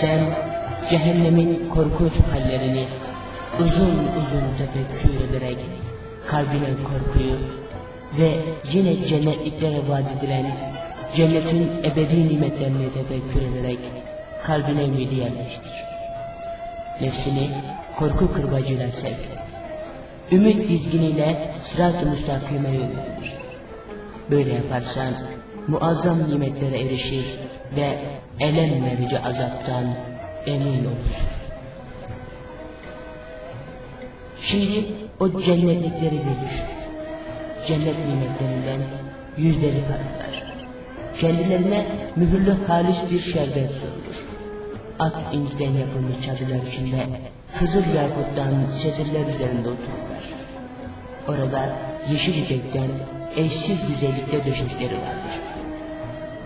Sen cehennemin korkunç hallerini uzun uzun tefekkür ederek kalbine korkuyu ve yine cennetliklere vaat edilen cennetin ebedi nimetlerini tefekkür ederek kalbine ümidi yerleştir. Nefsini korku kırbacıyla sev. Ümit dizginiyle sırat-ı müstakime yönlendir. Böyle yaparsan muazzam nimetlere erişir ve elem verici azaptan emin olursun. Şimdi o cennetlikleri bir düşün. Cennet nimetlerinden yüzleri parlar. Kendilerine mühürlü halis bir şerbet sunulur. Ak inciden yapılmış çadırlar içinde kızıl yakuttan sedirler üzerinde otururlar. Orada yeşil ipekten eşsiz güzellikte döşekleri vardır.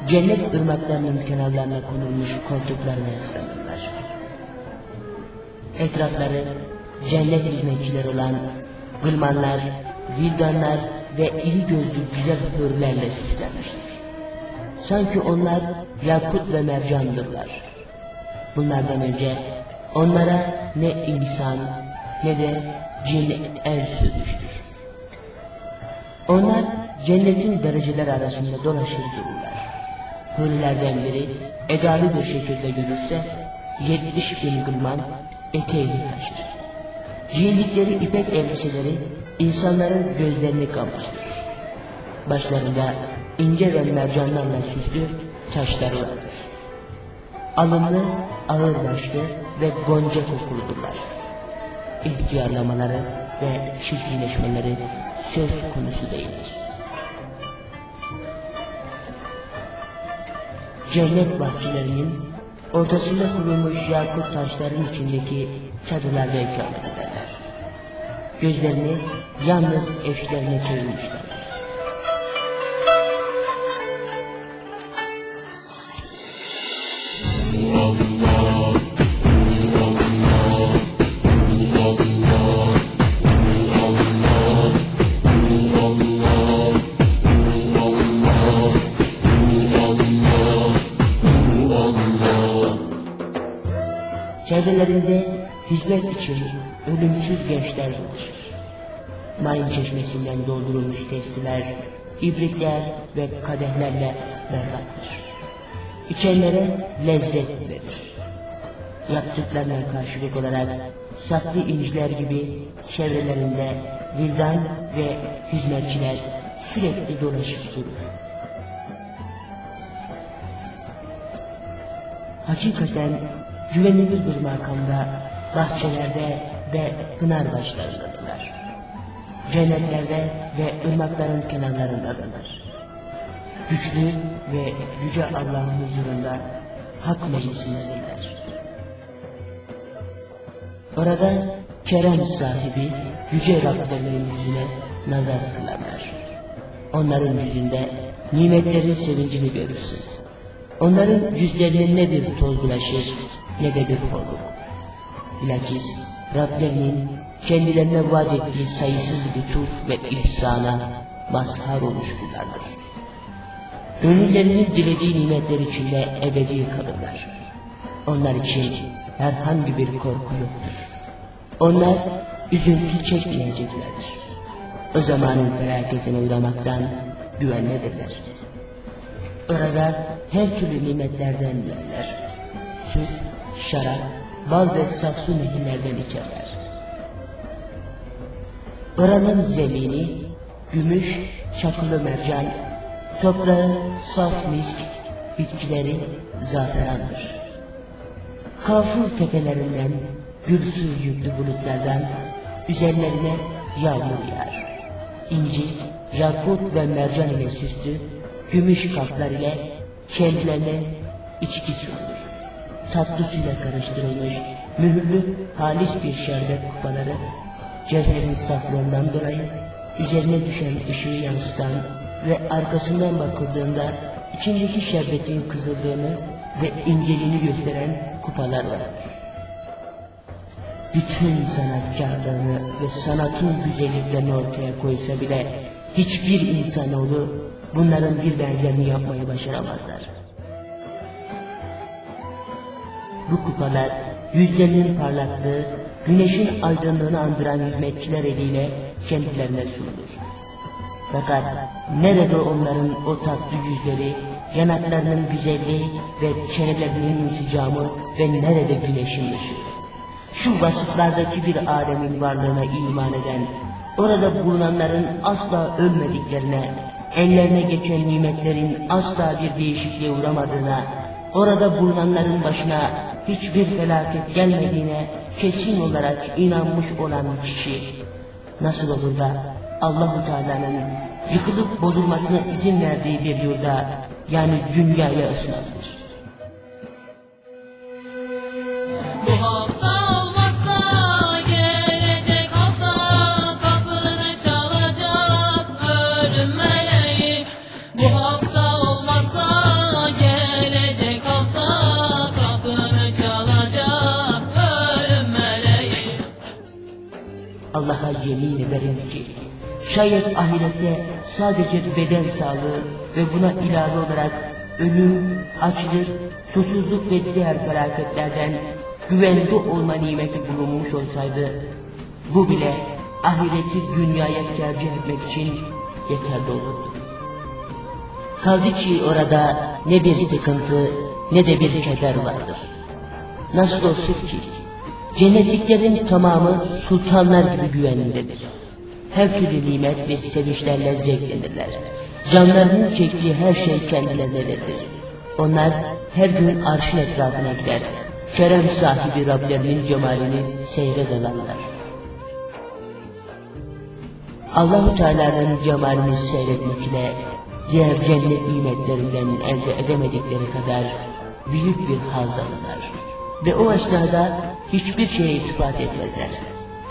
Cennet ırmaklarının kenarlarına konulmuş koltuklarına yaslanırlar. Etrafları cennet hizmetçileri olan gılmanlar, vildanlar ve iri gözlü güzel hürlerle süslenmiştir. Sanki onlar yakut ve mercandırlar. Bunlardan önce onlara ne insan ne de cin el sürmüştür. Onlar cennetin dereceler arasında dolaşır dururlar. Hurilerden biri edalı bir şekilde görürse yetmiş bin gılman eteğini taşır. Giyindikleri ipek elbiseleri insanların gözlerini kamaştırır. Başlarında ince ve mercanlarla süslü taşları vardır. Alımlı, ağır ve gonca kokuludurlar. İhtiyarlamaları ve çirkinleşmeleri söz konusu değildir. Cennet bahçelerinin ortasında kurulmuş yakut taşların içindeki çadırlarda ikamet ederler. Gözlerini yalnız eşlerine çevirmişlerdir. Çevrelerinde hizmet için ölümsüz gençler dolaşır. Mayın çeşmesinden doldurulmuş testiler, ibrikler ve kadehlerle berraktır. İçenlere lezzet verir. Yaptıklarına karşılık olarak saklı inciler gibi çevrelerinde vildan ve hizmetçiler sürekli dolaşıp durur. Hakikaten güvenilir bir makamda, bahçelerde ve pınar başlarındadılar. Cennetlerde ve ırmakların kenarlarındadılar. Güçlü ve yüce Allah'ın huzurunda hak meclisindedirler. Orada kerem sahibi yüce Rablerinin yüzüne nazar kılarlar. Onların yüzünde nimetlerin sevincini görürsün. Onların yüzlerine ne bir toz bulaşır ne de bir korku. Bilakis Rablerinin kendilerine vaat ettiği sayısız lütuf ve ihsana mazhar olmuşlardır. Gönüllerinin dilediği nimetler içinde ebedi kalırlar. Onlar için herhangi bir korku yoktur. Onlar üzüntü çekmeyeceklerdir. O zamanın felaketine uğramaktan güvenlidirler. Orada her türlü nimetlerden yerler. Süt, şarap, bal ve saksı nehirlerden içerler. Oranın zemini, gümüş, çakılı mercan, toprağı saf misk, bitkileri zaferandır. Kafur tepelerinden, gülsüz yüklü bulutlardan üzerlerine yağmur yağar. İnci, yakut ve mercan ile süslü, gümüş kaplar ile kendilerine içki sunulur. Tatlı suyla karıştırılmış, mühürlü, halis bir şerbet kupaları, cevherin saflığından dolayı üzerine düşen ışığı yansıtan ve arkasından bakıldığında içindeki şerbetin kızıldığını ve inceliğini gösteren kupalar var. Bütün sanatkarlığını ve sanatın güzelliklerini ortaya koysa bile hiçbir insanoğlu bunların bir benzerini yapmayı başaramazlar. Bu kupalar yüzlerinin parlaklığı, güneşin aydınlığını andıran hizmetçiler eliyle kendilerine sunulur. Fakat nerede onların o tatlı yüzleri, yanaklarının güzelliği ve çenelerinin insicamı ve nerede güneşin ışığı? Şu vasıflardaki bir alemin varlığına iman eden, orada bulunanların asla ölmediklerine, ellerine geçen nimetlerin asla bir değişikliğe uğramadığına, orada bulunanların başına hiçbir felaket gelmediğine kesin olarak inanmış olan kişi nasıl olur da Allahu Teala'nın yıkılıp bozulmasına izin verdiği bir yurda yani dünyaya ısınabilir. Ederim ki şayet ahirette sadece beden sağlığı ve buna ilave olarak ölüm, açlık, susuzluk ve diğer felaketlerden güvende olma nimeti bulunmuş olsaydı bu bile ahireti dünyaya tercih etmek için yeterli olurdu. Kaldı ki orada ne bir sıkıntı ne de bir keder vardır. Nasıl olsun ki cennetliklerin tamamı sultanlar gibi güvenlidir. Her türlü nimet ve sevinçlerle zevklenirler. Canlarının çektiği her şey kendilerindedir. Onlar her gün arşın etrafına gider. Kerem sahibi Rablerinin cemalini seyrederler. Allahu Teala'nın cemalini seyretmek ile diğer cennet nimetlerinden elde edemedikleri kadar büyük bir haz alırlar. Ve o esnada hiçbir şeye iltifat etmezler.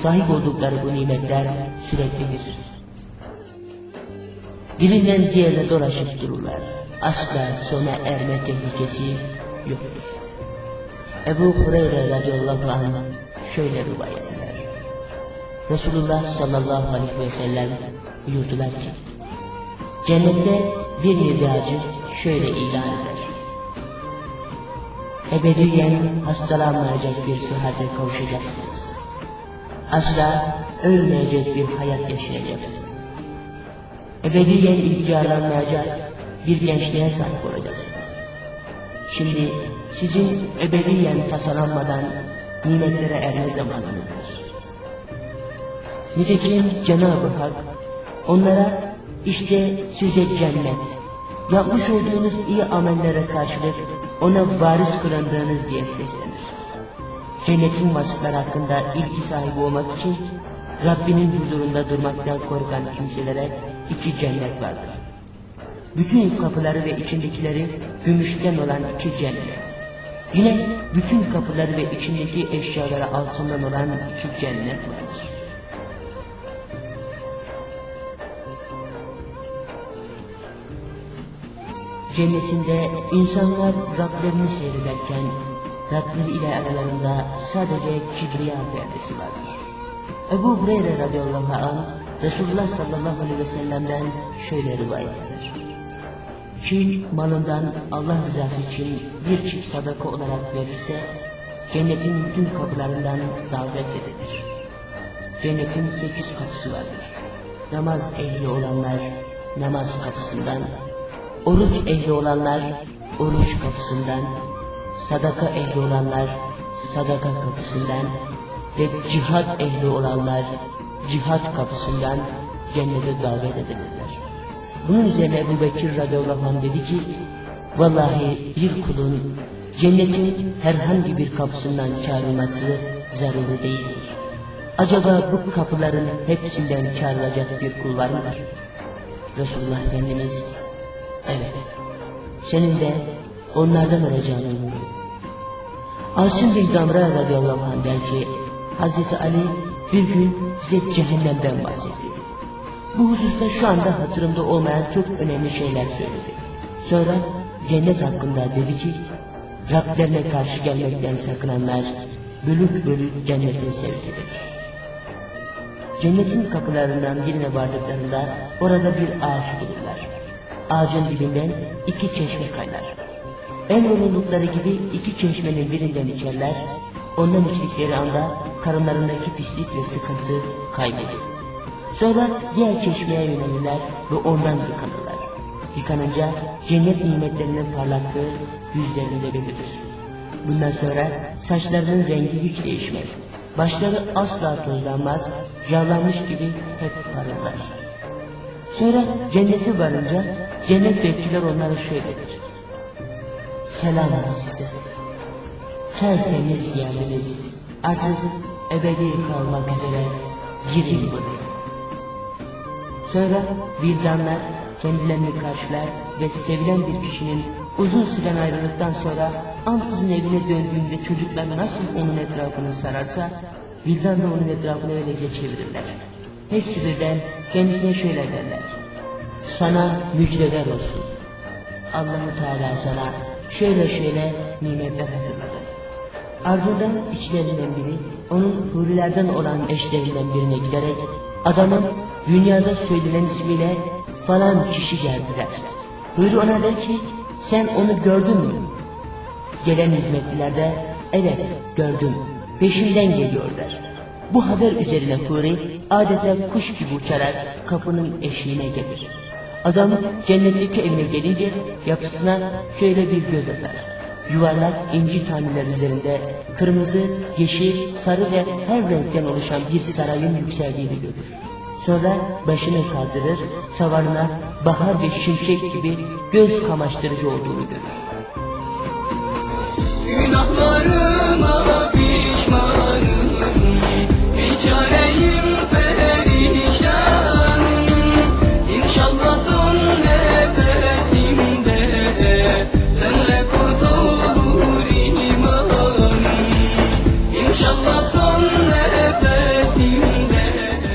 Sahip oldukları bu nimetler süreklidir. Birinden diğerine dolaşıp dururlar. Asla sona erme tehlikesi yoktur. Ebu Hureyre radıyallahu anh şöyle rivayet eder. Resulullah sallallahu aleyhi ve sellem buyurdular ki Cennette bir milyacı şöyle ilan eder. Ebediyen hastalanmayacak bir sıhhate kavuşacaksınız. Asla ölmeyecek bir hayat yaşayacaksınız. Ebediyen ihtiyarlanmayacak bir gençliğe sahip olacaksınız. Şimdi sizin ebediyen tasalanmadan nimetlere erme zamanınızdır. Nitekim Cenab-ı Hak onlara işte size cennet, yapmış olduğunuz iyi amellere karşılık ona varis kılındığınız diye seslenir. Cennetin vasıfları hakkında ilgi sahibi olmak için Rabbinin huzurunda durmaktan korkan kimselere iki cennet vardır. Bütün kapıları ve içindekileri gümüşten olan iki cennet. Yine bütün kapıları ve içindeki eşyaları altından olan iki cennet vardır. Cennetinde insanlar Rablerini seyrederken Rableri ile aralarında sadece kibriya perdesi vardır. Ebu Hureyre radıyallahu anh Resulullah sallallahu aleyhi ve sellem'den şöyle rivayet eder. Kim malından Allah rızası için bir çift sadaka olarak verirse cennetin bütün kapılarından davet edilir. Cennetin sekiz kapısı vardır. Namaz ehli olanlar namaz kapısından, oruç ehli olanlar oruç kapısından, sadaka ehli olanlar sadaka kapısından ve cihat ehli olanlar cihat kapısından cennete davet edilirler. Bunun üzerine Ebu Bekir radıyallahu anh dedi ki, Vallahi bir kulun cennetin herhangi bir kapısından çağrılması zaruri değildir. Acaba bu kapıların hepsinden çağrılacak bir kul var mıdır? Resulullah Efendimiz, evet, senin de onlardan olacağını umuyorum. Asım bin Damra radıyallahu anh der ki, Hazreti Ali bir gün bize cehennemden bahsetti. Bu hususta şu anda hatırımda olmayan çok önemli şeyler söyledi. Sonra cennet hakkında dedi ki, Rablerine karşı gelmekten sakınanlar bölük bölük cennetin sevkidir. Cennetin kapılarından birine vardıklarında orada bir ağaç bulurlar. Ağacın dibinden iki çeşme kaynar. Emrolundukları gibi iki çeşmenin birinden içerler, ondan içtikleri anda karınlarındaki pislik ve sıkıntı kaybolur. Sonra diğer çeşmeye yönelirler ve ondan yıkanırlar. Yıkanınca cennet nimetlerinin parlaklığı yüzlerinde belirir. Bundan sonra saçlarının rengi hiç değişmez. Başları asla tozlanmaz, yağlanmış gibi hep parlar. Sonra cennete varınca cennet bekçiler onlara şöyle der. Selam size. Tertemiz geldiniz. Artık ebedi kalmak üzere girin buraya. Sonra vildanlar kendilerini karşılar ve sevilen bir kişinin uzun süren ayrılıktan sonra ansızın evine döndüğünde çocuklar nasıl onun etrafını sararsa vildan da onun etrafını öylece çevirirler. Hepsi birden kendisine şöyle derler. Sana müjdeler olsun. Allahu Teala sana şöyle şöyle nimetler hazırladı. Ardından içlerinden biri onun hurilerden olan eşlerinden birine giderek adamın dünyada söylenen ismiyle falan kişi geldiler. Huri ona der ki sen onu gördün mü? Gelen hizmetliler de evet gördüm peşinden geliyor der. Bu haber üzerine Huri adeta kuş gibi uçarak kapının eşiğine gelir. Adam cennetteki evine gelince yapısına şöyle bir göz atar. Yuvarlak inci taneler üzerinde kırmızı, yeşil, sarı ve her renkten oluşan bir sarayın yükseldiğini görür. Sonra başını kaldırır, tavanına bahar ve şimşek gibi göz kamaştırıcı olduğunu görür. Günahları